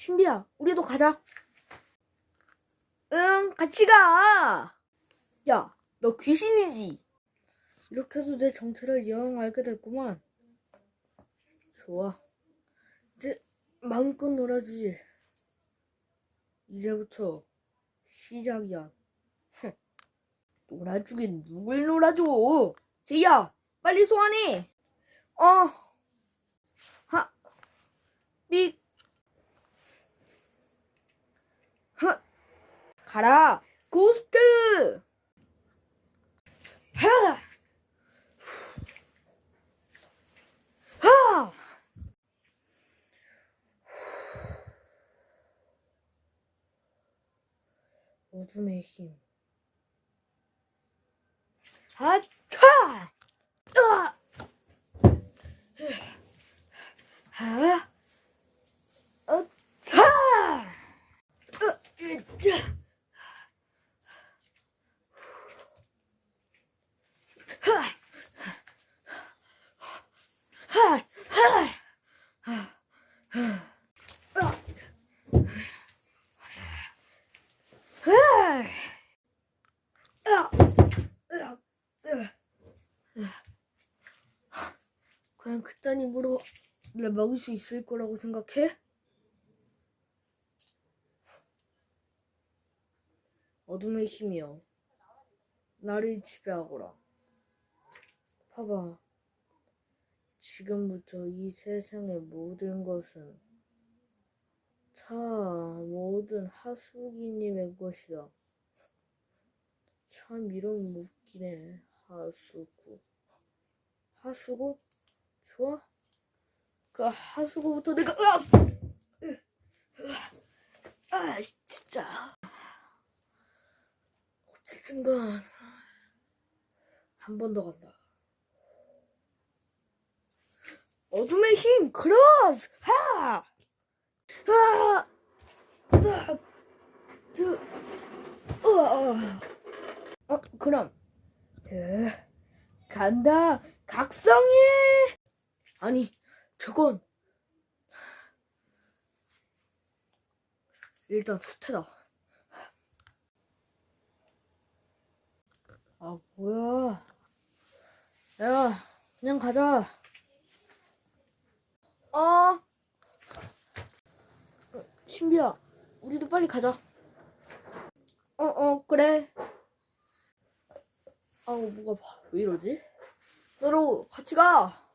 신비야, 우리도 가자. 응, 같이 가. 야, 너 귀신이지? 이렇게 해서 내 정체를 영 알게 됐구만. 좋아. 이제 마음껏 놀아주지. 이제부터 시작이야. 흥. 놀아주긴 누굴 놀아줘? 제이야, 빨리 소환해. 어. 하. 삑. 하. 가라. 고스트. 하. 하. 어둠의 힘. 하차! 으아! 하! 어차! 으, 으짜! 하! 하! 하! 하! 하! 하! 과연 그딴 힘으로 날 먹일 수 있을 거라고 생각해? 어둠의 힘이여. 나를 지배하거라. 봐봐. 지금부터 이 세상의 모든 것은 다 모든 하수기님의 것이다. 참 이름 웃기네. 하수구. 하수구? 좋아? 그 하수구부터 내가 으악! 아 진짜 어쨌든간 한 번 더 간다 어둠의 힘 크로스 하! 하! 딱! 두! 우와! 어 그럼 에, 간다 각성해 아니 저건 일단 후퇴다. 아 뭐야? 야 그냥 가자. 어? 어, 신비야 우리도 빨리 가자. 어어 그래. 아우 뭐가 봐. 왜 이러지? 너로 같이 가